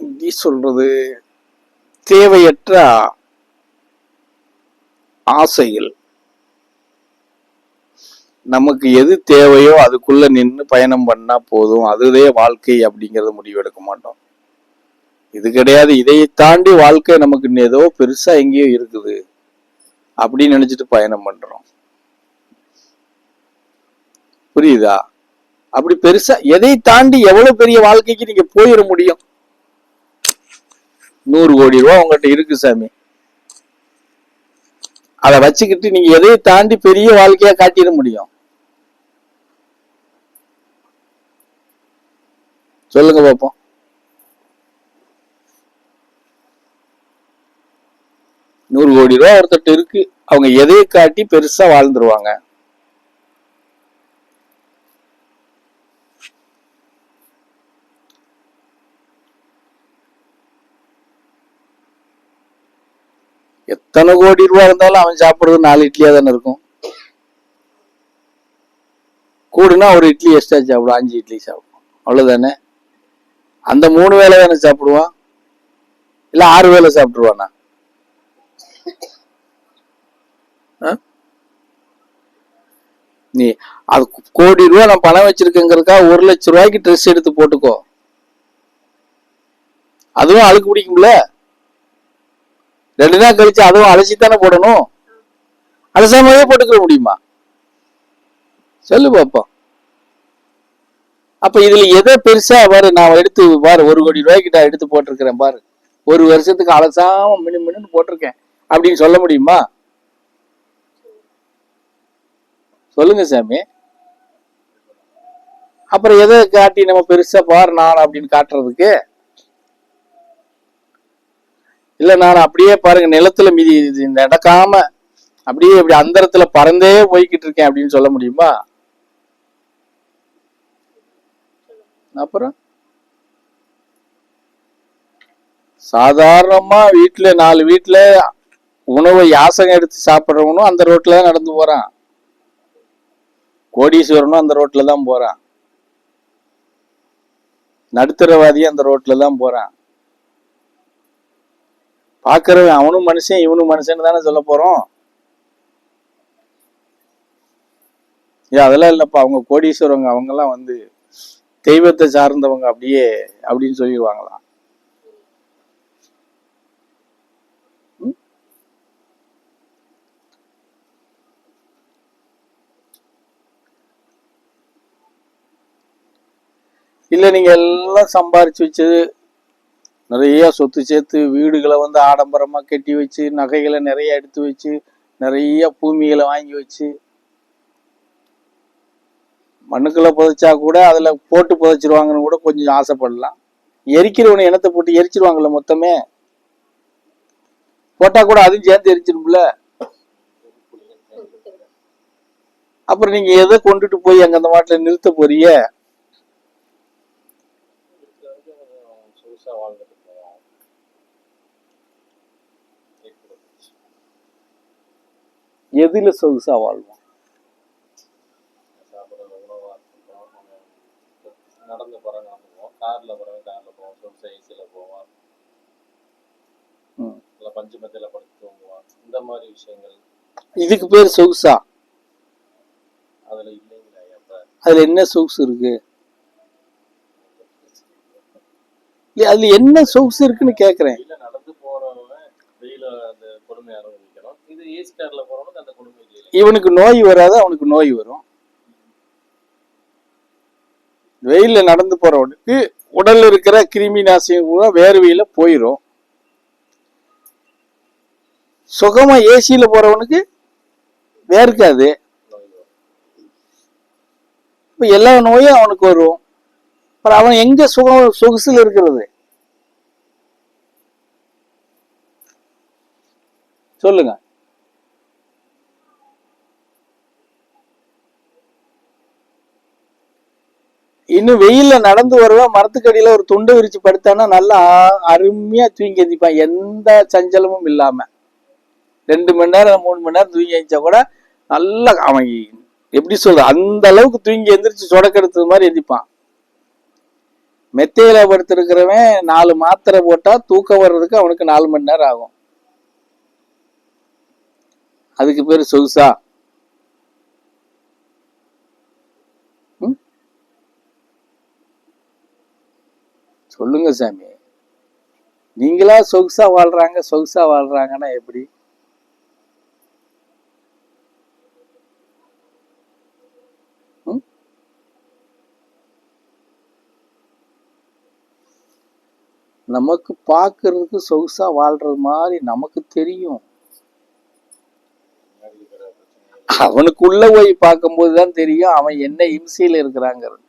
எப்படி சொல்றது தேவையற்ற ஆசைகள். நமக்கு எது தேவையோ அதுக்குள்ள நின்று பயணம் பண்ணா போதும். அதுவே வாழ்க்கை அப்படிங்கறத முடிவெடுக்க மாட்டோம். இது கிடையாது. இதை தாண்டி வாழ்க்கை நமக்கு இன்னும் ஏதோ பெருசா எங்கேயோ இருக்குது. அப்படின்னு நினைச்சிட்டு பயணம் பண்றோம். புரியுதா? அப்படி பெருசா எதை தாண்டி எவ்வளவு பெரிய வாழ்க்கைக்கு நீங்க போயிட முடியும்? நூறு கோடி ரூபா உங்ககிட்ட இருக்கு சாமி. அதை வச்சுக்கிட்டு நீங்க எதையை தாண்டி பெரிய வாழ்க்கையா காட்டிட முடியும். சொல்லுங்க பாப்போம். நூறு கோடி ரூபா ஒருத்தட்ட இருக்கு. அவங்க எதையை காட்டி பெருசா வாழ்ந்துருவாங்க? எத்தனை கோடி ரூபா இருந்தாலும் அவன் சாப்பிடுறது நாலு இட்லியா தானே இருக்கும். கூடுனா ஒரு இட்லி எக்ஸ்ட்ரா சாப்பிடுவான் அஞ்சு இட்லி சாப்பிடுவான் அவ்வளவுதானே? அந்த மூணு வேலை தானே சாப்பிடுவான்? இல்ல ஆறு வேளை சாப்பிட்டுருவானா? ஆ? நீ அது கோடி ரூபா நான் பணம் வச்சிருக்கேங்கிறதுக்காக ஒரு லட்சம் ரூபாய்க்கு ட்ரெஸ் எடுத்து போட்டுக்கோ. அதுவும் அழுக்கு பிடிக்கும்ல? ரெண்டு நாள் கழிச்சு அதுவும் அலசி தானே போடணும் அலசாமவே போட்டுக்க முடியுமா? சொல்லு பாப்போம் அப்ப இதுல எதை பெருசா பாரு நான் எடுத்து பாரு ஒரு கோடி ரூபாய்க்கு நான் எடுத்து போட்டிருக்கிறேன் பாரு. ஒரு வருஷத்துக்கு அலசாம மினு மினுன்னு போட்டிருக்கேன். அப்படின்னு சொல்ல முடியுமா? சொல்லுங்க சாமி. அப்புறம் எதை காட்டி நம்ம பெருசா பாரு நான் அப்படின்னு காட்டுறதுக்கு? இல்ல நான் அப்படியே பாருங்க நிலத்துல மிதி நடக்காம அப்படியே இப்படி அந்தரத்துல பறந்தே போய்கிட்டு இருக்கேன் அப்படின்னு சொல்ல முடியுமா? அப்புறம்? சாதாரணமா வீட்டுல நாலு வீட்டுல உணவை யாசகம் எடுத்து சாப்பிடுறவனும் அந்த ரோட்ல தான் நடந்து போறான். கோடீஸ்வரனும் அந்த ரோட்ல தான் போறான். நடுத்தரவாதியும் அந்த ரோட்ல தான் போறான். பார்க்கறவன் அவனும் மனுஷன் இவனும் மனுஷன் தானே சொல்ல போறோம். ஏ அதெல்லாம் இல்லப்பா. அவங்க கோடீஸ்வரவங்க அவங்க எல்லாம் வந்து தெய்வத்தை சார்ந்தவங்க அப்படியே அப்படின்னு சொல்லிடுவாங்களாம். இல்லை இல்ல நீங்க எல்லாம் சம்பாரிச்சு வச்சது நிறைய சொத்து சேர்த்து வீடுகளை வந்து ஆடம்பரமா கட்டி வச்சு நகைகளை நிறைய எடுத்து வச்சு நிறைய பூமிகளை வாங்கி வச்சு மண்ணுக்குள்ள புதைச்சா கூட அதுல போட்டு புதைச்சிருவாங்கன்னு கூட கொஞ்சம் ஆசைப்படலாம். எரிக்கிறவனை இனத்தை போட்டு எரிச்சிருவாங்கல்ல மொத்தமே. போட்டா கூட அதுவும் சேர்ந்து எரிச்சிரும்ல அப்புறம் நீங்க எதை கொண்டுட்டு போய் அங்க அந்த மாட்டில நிறுத்த போறீங்க? வாழ்ந்துட்டு போவோம் எதுல சொகுசா வாழ்வோம்? நடந்து போற நடந்து போவோம். கார்ல கார்ல போவோம். சொகுசா ஏசியில போவோம். இல்ல பஞ்சு மத்தியில படுத்து தூங்குவோம். இந்த மாதிரி விஷயங்கள். இதுக்கு பேர் சொகுசா? அதுல இல்லைங்களா அதுல என்ன சொகுசு இருக்கு? அதுல என்ன சொகுசு இருக்குன்னு கேக்குறேன் வெயில நடந்து போறவங்க வெயில அந்த கொடுமை அனுபவிக்கணும் இது ஏசி கார்ல போறவனுக்கு அந்த கொடுமை இல்லை இவனுக்கு நோய் வராது அவனுக்கு நோய் வரும். வெயில்ல நடந்து போறவனுக்கு உடல் இருக்கிற கிருமி நாசியம் கூட வேர்வையில போயிரும். சுகமா ஏசியில போறவனுக்கு வேர்க்காது. நோய் இப்ப எல்லா நோயும் அவனுக்கு வரும். அப்புறம் அவன் எங்க சுகம் சொகுசில் இருக்கிறது? சொல்லுங்க. இன்னும் வெயில்ல நடந்து வருவேன் மரத்துக்கடியில ஒரு துண்டு விரிச்சு படுத்தானா நல்லா அருமையா தூங்கி எந்திப்பான் எந்த சஞ்சலமும் இல்லாம. ரெண்டு மணி நேரம் மூணு மணி நேரம் தூங்கி எழுந்தா கூட நல்லா அவன் எப்படி சொல்ற அந்த அளவுக்கு தூங்கி எந்திரிச்சு சொடக்கெடுத்தது மாதிரி எந்திப்பான் மெத்தையில படுத்திருக்கிறவன் நாலு மாத்திரை போட்டா தூக்கம் வர்றதுக்கு அவனுக்கு நாலு மணி நேரம் ஆகும். அதுக்கு பேர் சொகுசா. சொல்லுங்க சாமி. நீங்களா சொகுசா வாழ்றாங்க சொகுசா வாழ்றாங்கன்னா எப்படி? நமக்கு பார்க்கறதுக்கு சொகுசா வாழ்றது மாதிரி நமக்கு தெரியும். அவனுக்குள்ள போய் பார்க்கும்போது தான் தெரியும் அவன் என்ன இம்சையில் இருக்கிறாங்கிறது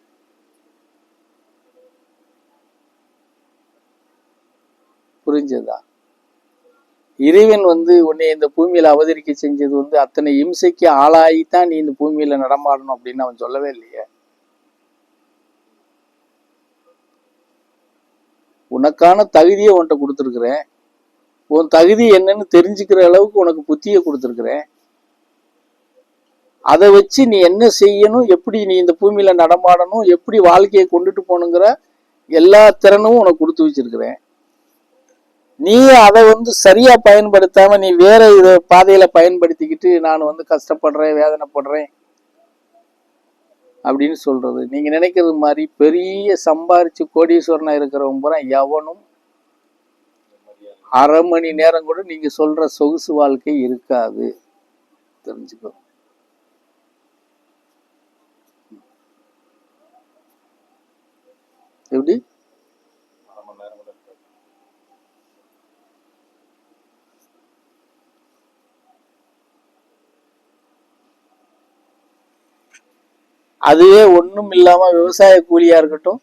புரிஞ்சதா? இறைவன் வந்து உன்னை இந்த பூமியில அவதரிக்க செஞ்சது வந்து அத்தனை இம்சைக்கு ஆளாகித்தான் நீ இந்த பூமியில நடமாடணும் அப்படின்னு அவன் சொல்லவே இல்லையே. உனக்கான தகுதியை உன்கிட்ட கொடுத்துருக்குறேன். உன் தகுதி என்னன்னு தெரிஞ்சுக்கிற அளவுக்கு உனக்கு புத்தியை கொடுத்துருக்குறேன். அதை வச்சு நீ என்ன செய்யணும் எப்படி நீ இந்த பூமியில நடமாடணும் எப்படி வாழ்க்கையை கொண்டுட்டு போகணுங்கிற எல்லா திறனும் உனக்கு கொடுத்து வச்சிருக்கிறேன். நீ அதை வந்து சரியா பயன்படுத்தாம நீ வேற இது பாதையில பயன்படுத்திக்கிட்டு நான் வந்து கஷ்டப்படுறேன் வேதனைப்படுறேன் அப்படின்னு சொல்றது. நீங்க நினைக்கிறது மாதிரி பெரிய சம்பாரிச்சு கோடீஸ்வரனா இருக்கிறவங்க பூரா எவனும் அரை மணி நேரம் கூட நீங்க சொல்ற சொகுசு வாழ்க்கை இருக்காது. தெரிஞ்சுக்கோ. எப்படி அரை மணி நேரம் கூட இருக்காது அதுவே ஒன்றும் இல்லாமல் விவசாய கூலியா இருக்கட்டும்.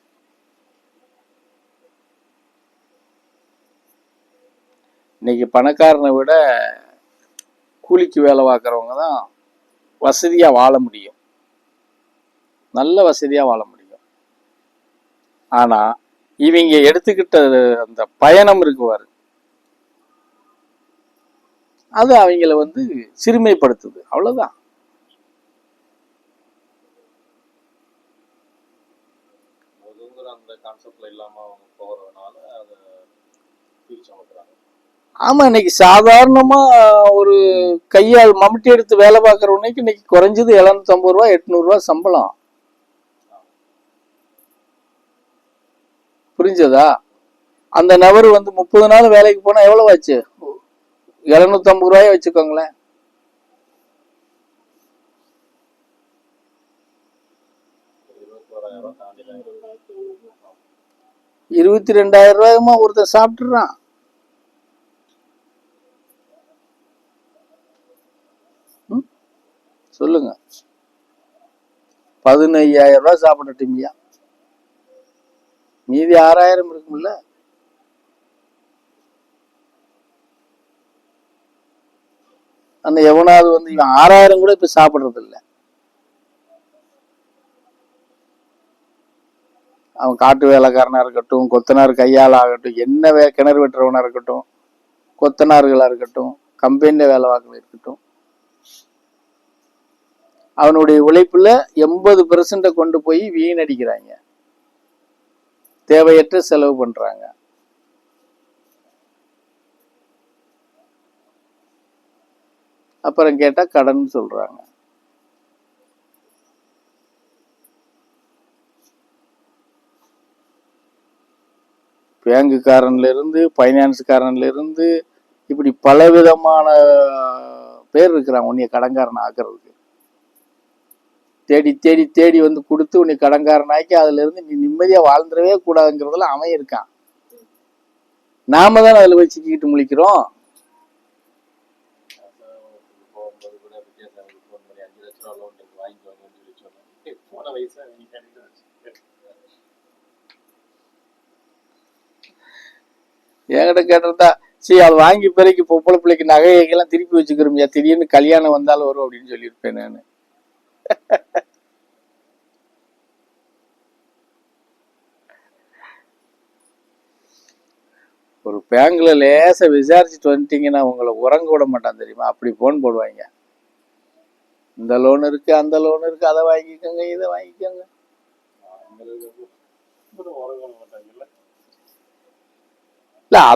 இன்னைக்கு பணக்காரனை விட கூலிக்கு வேலை பார்க்குறவங்க தான் வசதியா வாழ முடியும். நல்ல வசதியா வாழ முடியும். ஆனா இவங்க எடுத்துக்கிட்ட அந்த பயணம் இருக்குவாரு. அது அவங்கள வந்து சிறுமைப்படுத்துது. அவ்வளவுதான் ஒதுங்குற அந்த கான்செப்ட்ல இல்லாம அவங்க போறதுனால அதை பிரிச்சு அமைக்கிறாங்க. ஆமா இன்னைக்கு சாதாரணமா ஒரு கையால் மம்முட்டி எடுத்து வேலை பார்க்கறவனுக்கு இன்னைக்கு குறைஞ்சது எழுநூத்தி ஐம்பது ரூபா எட்நூறு ரூபா சம்பளம். புரிஞ்சதா? அந்த நபர் வந்து முப்பது நாள் வேலைக்கு போனா எவ்வளவு ஆச்சு? எழுநூத்தி ஐம்பது ரூபாய வச்சுக்கோங்களேன். இருபத்தி ரெண்டாயிரம் ரூபாயுமா ஒருத்தன் சாப்பிட்டுறான்? சொல்லுங்க. பதினையாயிரம் ரூபாய் சாப்பிடட்டுமியா. மீதி ஆறாயிரம் இருக்கும்ல. அந்த எவனாவது வந்து இவன் ஆறாயிரம் கூட இப்ப சாப்பிடுறது இல்லை அவன் காட்டு வேலைக்காரனா இருக்கட்டும் கொத்தனார் கையால் ஆகட்டும் என்ன வே கிணறு வெட்டுறவனா இருக்கட்டும் கொத்தனார்களா இருக்கட்டும் கம்பெனியில வேலை வாக்கில் இருக்கட்டும். அவனுடைய உழைப்புல எண்பது பெர்சன்ட கொண்டு போய் வீணடிக்கிறாங்க தேவையற்ற செலவு பண்றாங்க. அப்புறம் கேட்டா கடன் சொல்றாங்க. பேங்குக்காரன்லேருந்து இருந்து இருந்து இப்படி பலவிதமான பேர் இருக்கிறாங்க உன்னைய கடன்காரன் ஆக்குறதுக்கு. தேடி தேடி தேடி வந்து கொடுத்து உன்னை கடன்காரனாக்கி அதுல இருந்து நீ நிம்மதியா வாழ்ந்துடவே கூடாதுங்கிறதுல அவன் இருக்கான். நாம தான் அதுல போய் சிக்கிக்கிட்டு முழிக்கிறோம். போகும்போது கூட வித்தியாசாமிக்கு ஃபோன் பண்ணி அஞ்சு லட்ச ரூபா லோன் இருக்கு வாங்கிக்கோங்கன்னு சொல்லி சொன்னேன் போன வயசா நீங்க என்கிட்ட கேட்டிருந்தா சரி அதை வாங்கி பிறகு பொம்பளை பிள்ளைக்கு நகையெல்லாம் திருப்பி வச்சுக்கிறோம்யா. திடீர்னு கல்யாணம் வந்தாலும் வரும் அப்படின்னு சொல்லியிருப்பேன் நான். ஒரு பேங்க்ல லேசா விசாரிச்சுட்டு வந்துட்டீங்கன்னா உங்களை உறங்க விட மாட்டான் தெரியுமா? அப்படி போன் போடுவாங்க. இந்த லோன் இருக்கு அந்த லோன் இருக்கு அதை வாங்கிக்கோங்க இதை வாங்கிக்கோங்க. உறங்க மாட்டாங்க இல்ல